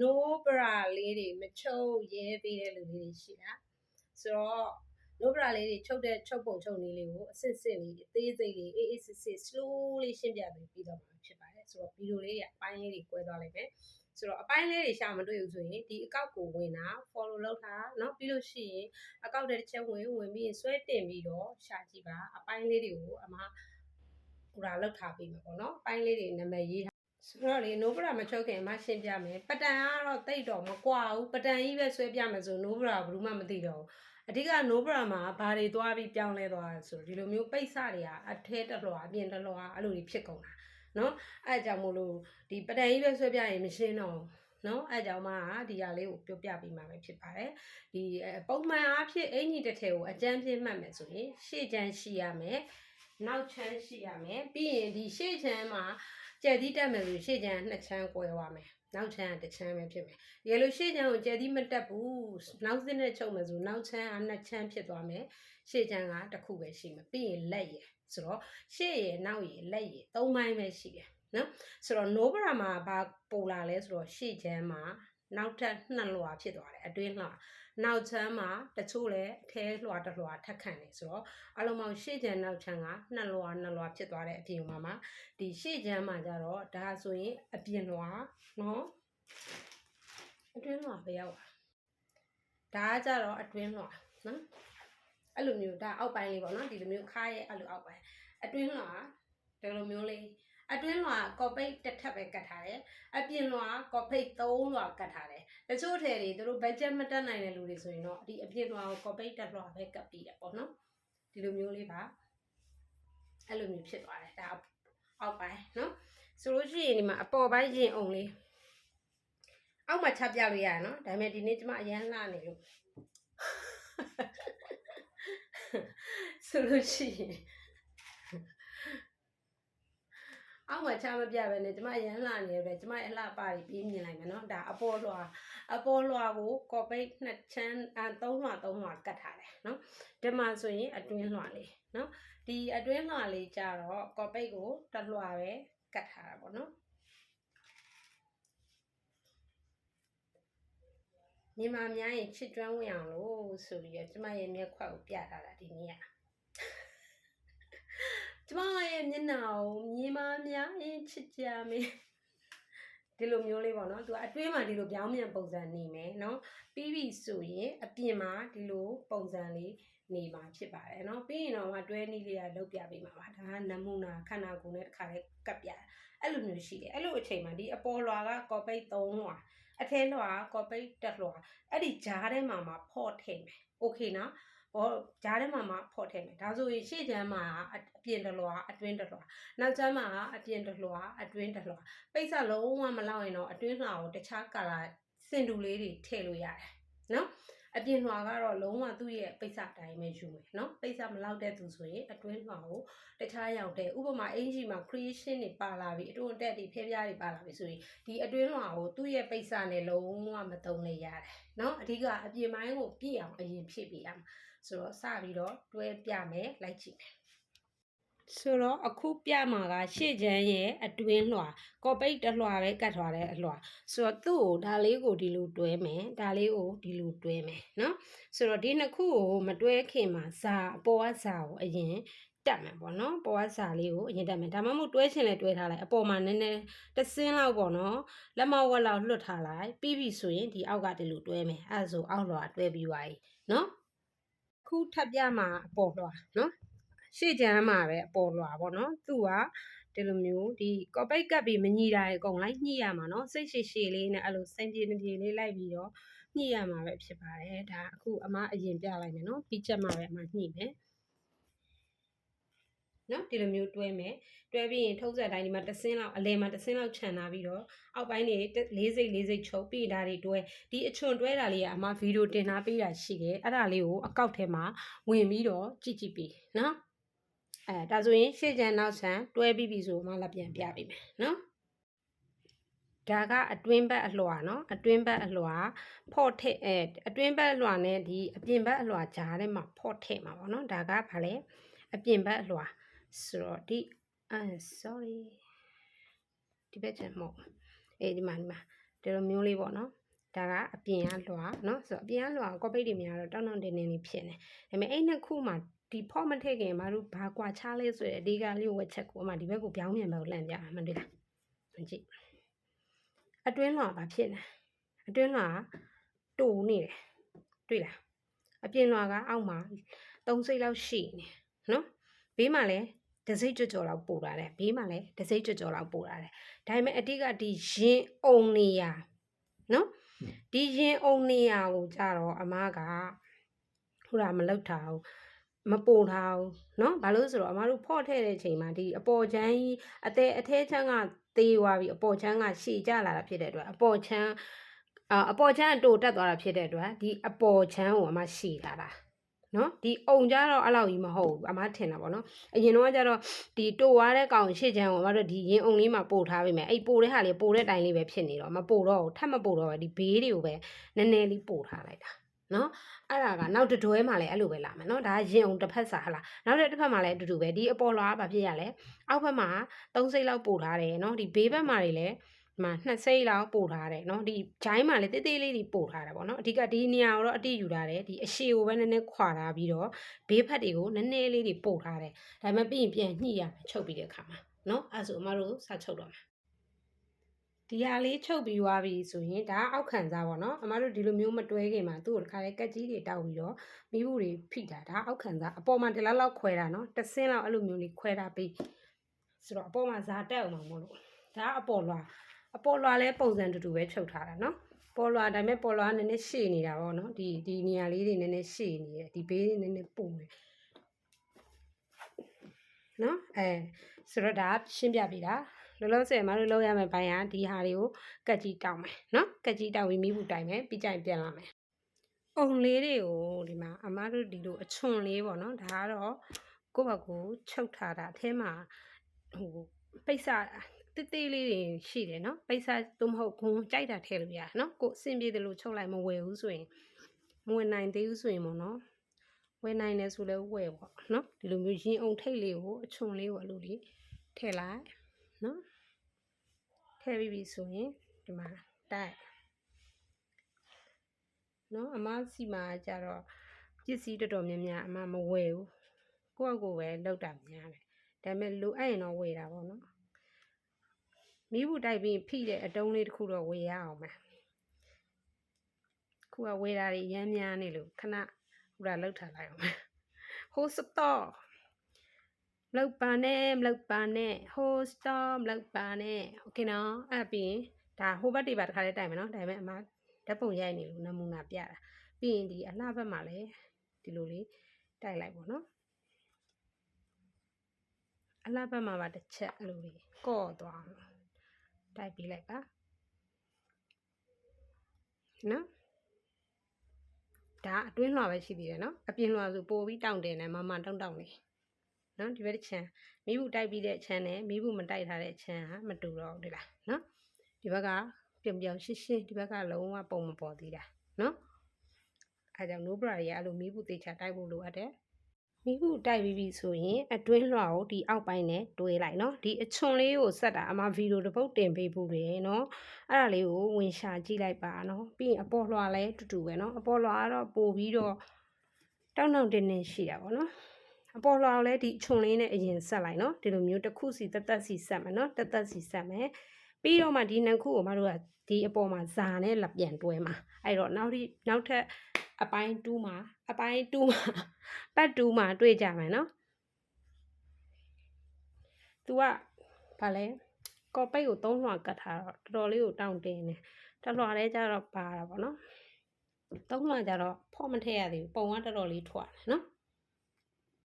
no bra လေးတွေမချုပ်ရဲပေးတဲ့လူလေးတွေရှိတာဆိုတော့ no bra လေးတွေချုပ်တဲ့ချုပ်ပုံချုပ်နည်းလေးကိုအစစ်စစ်လေးအသေးစိတ်လေးအေးအေးစစ်စစ် slow လေးရှင်းပြပေးပြီးတော့မှာဖြစ်ပါတယ်ဆိုတော့ဗီဒီယိုလေးတွေအပိုင်းလေးတွေ꿰သွားလိုက်မယ်ဆိုတော့အပိုင်းလေးတွေရှာမတွေ့ဘူးဆိုရင်ဒီအကောက်ကိုဝင်တာ follow လုပ်တာเนาะပြီးလို့ရှိရင်အကောက်တဲ့တစ်ချက်ဝင်ဝင်ပြီးရင်ဆွဲတင်ပြီးတော့ရှာကြည့်ပါအပိုင်းလေးတွေကိုအမဟိုဒါလောက်ထားပေးမှာပေါ့เนาะအပိုင်းလေးတွေနာမည်ရေး ဆိုတော့လေ no bra မချုပ်ခင်အမရှင်းပြမယ်ပတန်ကတော့တိတ်တော့မကွာဘူးပတန်ကြီးပဲဆွဲပြမယ်ဆို no bra ဘယ်သူမှမသိတော့ဘူးအဓိက no bra မှာဘာတွေသွားပြီးပြောင်းလဲသွားလဲဆိုတော့ဒီလိုမျိုးပိတ်စတွေကအထဲတစ်လွှာအပြင်တစ်လွှာအဲ့လိုတွေဖြစ်ကုန်တာနော်အဲ့အကြောင်းမို့လို့ဒီပတန်ကြီးပဲဆွဲပြရင်မရှင်းတော့ဘူးနော်အဲ့ကြောင့်မှဒီဟာလေးကိုပြောပြပေးမှာပဲဖြစ်ပါတယ်ဒီပုံမှန်အားဖြင့်အင်ကြီးတစ်ထည်ကိုအကျန်းပြင်းမှတ်မယ်ဆိုရင်ရှေ့ချမ်းရှိရမယ်နောက်ချမ်းရှိရမယ်ပြီးရင်ဒီရှေ့ချမ်းမှာ ကျက်သီးတက်မယ်ဆိုရှေ့ချမ်းနှစ်ချမ်းကွဲသွားမယ်နောက်ချမ်းကတစ်ချမ်းပဲဖြစ်မယ်ရေလိုရှေ့ချမ်းကိုကျက်သီးမတက်ဘူးနောက်စစ်နဲ့ချုပ်မယ်ဆိုနောက်ချမ်းကနှစ်ချမ်းဖြစ်သွားမယ်ရှေ့ချမ်းကတစ်ခုပဲရှိမယ်ပြီးရင်လက်ရယ်ဆိုတော့ရှေ့ရယ်နောက်ရယ်လက်ရယ်သုံးပိုင်းပဲရှိတယ်နော်ဆိုတော့ no bra မှာဘာပိုလာလဲဆိုတော့ရှေ့ချမ်းမှာ နောက်ထပ်နှစ်လွှာဖြစ်သွားတယ်အတွင်းလွှာနောက်ချမ်းမှာတချို့လည်းအထဲလွှာတစ်လွှာထပ်ခံတယ်ဆိုတော့အလုံးပေါင်းရှေ့ချမ်းနောက်ချမ်းကနှစ်လွှာနှစ်လွှာဖြစ်သွားတဲ့အပြင်မှာမှာဒီရှေ့ချမ်းမှာကြတော့ဒါဆိုရင်အပြင်လွှာနော်အတွင်းလွှာပဲရောက်တာဒါကကြတော့အတွင်းလွှာနော်အဲ့လိုမျိုးဒါအောက်ပိုင်းလေးပေါ့နော်ဒီလိုမျိုးခါရဲ့အဲ့လိုအောက်ပိုင်းအတွင်းလွှာဒီလိုမျိုးလေး အတွင်းလွှာကော်ပိတ်တစ်ထပ်ပဲကတ်ထားတယ်အပြင်လွှာကော်ပိတ်3လွှာကတ်ထားတယ်တချို့ထည်တွေသူတို့ဘတ်ဂျက်မတက်နိုင်တဲ့လူတွေဆိုရင်တော့ဒီအပြင်လွှာကိုကော်ပိတ်တစ်လွှာပဲကတ်ပြီးတယ်ပေါ့နော်ဒီလိုမျိုးလေးပါအဲ့လိုမျိုးဖြစ်သွားတယ်ဒါအောက်ပိုင်းနော်ဆိုလို့ရှိရင်ဒီမှာအပေါ်ပိုင်းရင်အောင်လေးအောက်မှာချပြလို့ရတယ်နော်ဒါပေမဲ့ဒီနေ့ကျမအရန်လှနေလို့ဆိုလို့ရှိရင် အောက်မှာချမပြပဲနဲ့ကျမရန်လာနေပဲကျမရဲ့အလှပါပြီးပြေးမြင်လိုက်မယ်နော်ဒါအပေါ်လွှာအပေါ်လွှာကိုကော်ပိတ်နှစ်ချမ်းအသုံးလွှာသုံးလွှာကတ်ထားတယ်နော်ဒီမှာဆိုရင်အတွင်းလွှာလေးနော်ဒီအတွင်းလွှာလေးကြတော့ကော်ပိတ်ကိုတစ်လွှာပဲကတ်ထားတာပေါ့နော်မြန်မာများရင်ချစ်ကျွမ်းဝင်အောင်လို့ဆိုပြီးတော့ကျမရဲ့မျက်ခွက်ကိုပြထားတာဒီနေ့ကကျမရဲ့မျက်နှာကို မြင်မများရင်ချစ်ကြမယ်ဒီလိုမျိုးလေးပေါ့နော်သူအတွင်းမှာဒီလိုပြောင်းပြန်ပုံစံနေမယ်နော်ပြီးပြီဆိုရင်အပြင်မှာဒီလိုပုံစံလေးနေမှာဖြစ်ပါတယ်เนาะပြီးရင်တော့မှတွဲနည်းလေးကလုပ်ပြပေးမှာပါဒါကနမူနာခန္ဓာကိုယ်နဲ့တစ်ခါလေးကပ်ပြအဲ့လိုမျိုးရှိတယ်အဲ့လိုအချိန်မှာဒီအပေါ်လွာကကော်ပိတ်3လွာအထဲလွာကကော်ပိတ်1လွာအဲ့ဒီဂျားထဲမှာမှဖော့ထည့်မယ်โอเคနော် ဟောဂျားထဲမှာမှဖော်ထည့်မယ်ဒါဆိုရင်ရှေ့ချမ်းမှာအပြင်တလွာအတွင်းတလွာနောက်ချမ်းမှာအပြင်တလွာအတွင်းတလွာပိတ်ဆက်လုံးဝမလောက်ရင်တော့အတွင်းလွှာကိုတခြားကာလာစင်တူလေးတွေထည့်လို့ရတယ်နော် အပြင်လွှာကတော့လုံးဝသူ့ရဲ့ပိတ်စတိုင်းပဲယူမယ်နော်ပိတ်စမလောက်တဲ့သူဆိုရင်အတွင်းလွှာကိုတခြားရောက်တဲ့ဥပမာအင်ဂျီမှာ creation တွေပါလာပြီအတွန်းတက်တွေဖျက်ပြားတွေပါလာပြီဆိုရင်ဒီအတွင်းလွှာကိုသူ့ရဲ့ပိတ်စနဲ့လုံးဝမတုံးလေရတယ်နော်အဓိကအပြင်ပိုင်းကိုပြည့်အောင်အရင်ဖြည့်ပေးရမှာဆိုတော့စပြီးတော့တွဲပြမယ်လိုက်ကြည့်မယ် ဆိုတော့အခုပြမှာကရှေ့ချမ်းရဲ့အတွင်းလွှာကော်ပိတ်တလွှာပဲကတ်ထားတဲ့အလွှာဆိုတော့သူ့ကိုဒါလေးကိုဒီလိုတွဲမယ်ဒါလေးကိုဒီလိုတွဲမယ်နော်ဆိုတော့ဒီနှစ်ခုကိုမတွဲခင်မှာဇာအပေါ်ကဇာကိုအရင်တက်မယ်ပေါ့နော်ပေါ်ကစာလေးကိုအရင်တက်မယ်ဒါမှမဟုတ်တွဲရှင်လည်းတွဲထားလိုက်အပေါ်မှာနည်းနည်းတဆင်းလောက်ပေါ့နော်လက်မဝက်လောက်လွတ်ထားလိုက်ပြီးပြီဆိုရင်ဒီအောက်ကဒီလိုတွဲမယ်အဲဆိုအောက်လွှာတွဲပြီးသွားပြီနော်ခုထပ်ပြမှာအပေါ်လွှာနော် ရှေ့ကျမ်းမှာပဲအပေါ်လွှာပေါ့နော်သူကဒီလိုမျိုးဒီကော်ပိတ်ကပ်ပြီးမညီတာတွေအကုန်လိုက်ညှိရမှာနော်စိတ်ရှည်ရှည်လေးနဲ့အဲ့လိုစင်ပြေမပြေလေးလိုက်ပြီးတော့ညှိရမှာပဲဖြစ်ပါတယ်ဒါအခုအမအရင်ပြလိုက်မယ်နော်ပြီးချက်မှာပဲအမညှိမယ်နော်ဒီလိုမျိုးတွဲမယ်တွဲပြီးရင်ထုံးစံတိုင်းဒီမှာတစင်းလောက်အလဲမှာတစင်းလောက်ခြံထားပြီးတော့အောက်ပိုင်းတွေလေးစိတ်လေးစိတ်ချုပ်ပြီးဒါတွေတွဲဒီအချွန်တွဲတာလေးကအမဗီဒီယိုတင်ထားပေးတာရှိတယ်အဲ့ဒါလေးကိုအကောက်ထဲမှာဝင်ပြီးတော့ကြည့်ကြည့်ပြီးနော် အဲဒါဆိုရင်ရှေ့ကျန်နောက်ဆန်တွဲပြီးပြီဆိုမှလည်းပြန်ပြပေးမယ်နော်ဒါကအတွင်းဘက်အလွှာနော်အတွင်းဘက်အလွှာဖော့ထက်အဲအတွင်းဘက်အလွှာနဲ့ဒီအပြင်ဘက်အလွှာကြားထဲမှာဖော့ထက်မှာပေါ့နော်ဒါကဘာလဲအပြင်ဘက်အလွှာဆိုတော့ဒီအဲ sorry ဒီဘက်ကျန်မဟုတ်အဲဒီမှာဒီမှာဒီလိုမျိုးလေးပေါ့နော်ဒါကအပြင်ကလွှာနော်ဆိုတော့အပြင်ကလွှာကော့ပိတ်တွေများတော့တောင်းတောင်းတင်းတင်းလေးဖြစ်နေဒါပေမဲ့အဲ့နှစ်ခုမှာ ဒီဖော့မထည့်ခင်မတို့ဘာကွာချလေးဆိုရယ်အဒီကလေးကိုဝက်ချက်ကိုအမှဒီဘက်ကိုပြောင်းပြန်မယ်ကိုလှမ်းပြမှာမတွေ့လားမကြည့်အတွင်းလွှာဘာဖြစ်လဲအတွင်းလွှာကတူနေတယ်တွေ့လားအပြင်လွှာကအောက်မှာသုံးစိတ်လောက်ရှိနေနော်ဘေးမှာလည်းတစိမ့်ကြွကြော်လောက်ပို့တာတယ်ဘေးမှာလည်းတစိမ့်ကြွကြော်လောက်ပို့တာတယ်ဒါပေမဲ့အတိကဒီရင်အုံနေရနော်ဒီရင်အုံနေရကိုကြတော့အမားကဟိုလာမလောက်ထားဘူး မပို့ထားဘူးเนาะဘာလို့ဆိုတော့အမတို့ဖော့ထည့်တဲ့အချိန်မှာဒီအပေါ်ချမ်းကြီးအသေးအထဲချမ်းကသေးသွားပြီအပေါ်ချမ်းကရှည်ကျလာတာဖြစ်တဲ့အတွက်အပေါ်ချမ်းအာအပေါ်ချမ်းအတူတက်သွားတာဖြစ်တဲ့အတွက်ဒီအပေါ်ချမ်းကိုအမရှည်လာတာနော်ဒီအုံကြတော့အဲ့လောက်ကြီးမဟုတ်ဘူးအမထင်တာပေါ့နော်အရင်တော့ကျတော့ဒီတိုွားတဲ့ကောင်ရှေ့ချမ်းကိုအမတို့ဒီရင်အုံလေးမှာပို့ထားပေးမယ်အဲ့ပို့တဲ့ဟာလေးပို့တဲ့တိုင်လေးပဲဖြစ်နေတော့မပို့တော့ဘူးထပ်မပို့တော့ဘူးဒီဘေးတွေကိုပဲနည်းနည်းလေးပို့ထားလိုက်တာ နော်အဲ့ဒါကနောက်တစ်တွဲမှလည်းအဲ့လိုပဲလာမယ်နော်ဒါရင်အောင်တစ်ဖက်စာဟလားနောက်တစ်ဖက်မှလည်းအတူတူပဲဒီအပေါ်လွားကဘာဖြစ်ရလဲအောက်ဘက်မှာ၃စိတ်လောက်ပို့ထားတယ်နော်ဒီဘေးဘက်မှာတွေလည်းဒီမှာနှစ်စိတ်လောက်ပို့ထားတယ်နော်ဒီဂျိုင်းမှာလည်းတေးသေးလေးတွေပို့ထားတာပေါ့နော်အဓိကဒီနေရာကိုတော့အတိယူထားတယ်ဒီအရှိကိုပဲနည်းနည်းခွာထားပြီးတော့ဘေးဖက်တွေကိုနည်းနည်းလေးတွေပို့ထားတယ်ဒါပေမဲ့ပြီးရင်ပြန်ညှိရမယ်ချုပ်ပြီးတဲ့အခါမှာနော်အဲ့ဆိုအမတို့စချုပ်တော့မယ် ဒီဟာလေးချုပ်ပြီးသွားပြီဆိုရင်ဒါအောက်ခံစားပေါ့နော်အမတို့ဒီလိုမျိုးမတွဲခင်မှာသူ့ကိုတခါလေးကက်ကြီးတွေတောက်ပြီးတော့မိဘူးတွေဖိတာဒါအောက်ခံစားအပေါ်မှာဒီလောက်လောက်ခွဲတာနော်တစ်စင်းလောက်အဲ့လိုမျိုးလေးခွဲတာပြီးဆိုတော့အပေါ်မှာဇာတက်အောင်မလို့ဒါအပေါ်လွာအပေါ်လွာလဲပုံစံတူတူပဲချုပ်ထားတာနော်ပေါ်လွာဒါပေမဲ့ပေါ်လွာကနည်းနည်းရှည်နေတာပေါ့နော်ဒီဒီနေရာလေးတွေနည်းနည်းရှည်နေတယ်ဒီဘေးတွေနည်းနည်းပုံနေနော်အဲဆိုတော့ဒါရှင်းပြပေးတာ လောလောဆယ်မတို့လောက်ရမယ့်ဘိုင်းကဒီဟာတွေကိုကက်ကြီးတောက်မယ်နော်ကက်ကြီးတောက်ပြီးမိဘူးတိုင်မယ်ပြီးကြရင်ပြန်လာမယ်အုံလေးတွေကိုဒီမှာအမတို့ဒီလိုအချွန်လေးပေါ့နော်ဒါကတော့ကိုယ့်ဘက်ကိုချုပ်ထားတာအထဲမှာဟိုပိတ်စတိတိလေးတွေရှိတယ်နော်ပိတ်စသို့မဟုတ်ဂုံကြိုက်တာထည့်လို့ရတယ်နော်ကိုအဆင်ပြေတယ်လို့ချုပ်လိုက်မဝယ်ဘူးဆိုရင်မဝယ်နိုင်သေးဘူးဆိုရင်ပေါ့နော်ဝယ်နိုင်တယ်ဆိုလည်းဝယ်ပေါ့နော်ဒီလိုမျိုးရင်အုံထိတ်လေးကိုအချွန်လေးကိုအဲ့လိုလေးထည့်လိုက်နော် ထည့်ပြီးပြီဆိုရင်ဒီမှာတိုက်နော်အမစီမှာကြတော့ပစ္စည်းတော်တော်များများအမမဝယ်ဘူးကိုယ့်အကိုပဲလောက်တာများတယ်ဒါပေမဲ့လိုအပ်ရင်တော့ဝယ်တာပေါ့နော်မိဘူးတိုက်ပြီးဖိတဲ့အတုံးလေးတစ်ခုတော့ဝယ်ရအောင်မယ်ခုကဝယ်တာတွေရမ်းများနေလို့ခဏဟိုဒါလောက်ထားလိုက်အောင်ဟိုစတော့ မလောက်ပါနဲ့မလောက်ပါနဲ့ hold stop မလောက်ပါနဲ့ okay နော်အဲ့ပြီးရင်ဒါဟိုဘက်တွေပါတစ်ခါလေးတိုက်မယ်နော်ဒါပေမဲ့အမဓာတ်ပုံရိုက်နေလို့နမူနာပြတာပြီးရင်ဒီအလှဘက်မှာလည်းဒီလိုလေးတိုက်လိုက်ပေါ့နော်အလှဘက်မှာပါတစ်ချက်အဲ့လိုလေးကော့သွားအောင်တိုက်ပေးလိုက်ပါနော်ဒါအတွင်းလွှာပဲရှိသေးတယ်နော်အပြင်လွှာဆိုပိုပြီးတောင့်တယ်နဲ့မမတောင့်တောင့်နေ နော်ဒီဘက်တစ်ချမ်းမိဘူးတိုက်ပြီးတဲ့အချမ်းနဲ့မိဘူးမတိုက်ထားတဲ့အချမ်းဟာမတူတော့ဘူးဒီလားနော်ဒီဘက်ကပြုံပြောင်ရှင်းရှင်းဒီဘက်ကလုံးဝပုံမပေါ်သေးတာနော်အဲကြောင့် no bra တွေကအဲ့လိုမိဘူးသေးချာတိုက်ဖို့လိုအပ်တယ်မိဘူးတိုက်ပြီးပြီဆိုရင်အတွင်းလွှာကိုဒီအောက်ပိုင်းနဲ့တွဲလိုက်နော်ဒီအချွန်လေးကိုဆက်တာအမဗီဒီယိုတစ်ပုတ်တင်ပေးဖို့လေနော်အဲ့ဒါလေးကိုဝင်ရှာကြည့်လိုက်ပါနော်ပြီးရင်အပေါ်လွှာလည်းတူတူပဲနော်အပေါ်လွှာကတော့ပို့ပြီးတော့တောင်းတောင်းတင်းတင်းရှိတာပေါ့နော် အပေါ်လွှာကိုလည်းဒီခြုံလေးနဲ့အရင်ဆက်လိုက်နော်ဒီလိုမျိုးတစ်ခုစီတက်တက်စီဆက်မယ်နော်တက်တက်စီဆက်မယ်ပြီးတော့မှဒီနှစ်ခုကိုမတို့ကဒီအပေါ်မှာဇာနဲ့လက်ပြန်တွဲမှာအဲ့တော့နောက်ဒီနောက်ထပ်အပိုင်း2မှာအပိုင်း2မှာပတ်2မှာတွေ့ကြမယ်နော် तू ကဗာလဲကော်ပိတ်ကိုသုံးလွှာကတ်ထားတော့တော်တော်လေးကိုတောင့်တင်းနေတလွှာလေးကြတော့ပါတာပေါ့နော်သုံးလွှာကြတော့ဖော့မထည့်ရသေးဘူးပုံကတော်တော်လေးထွာတယ်နော်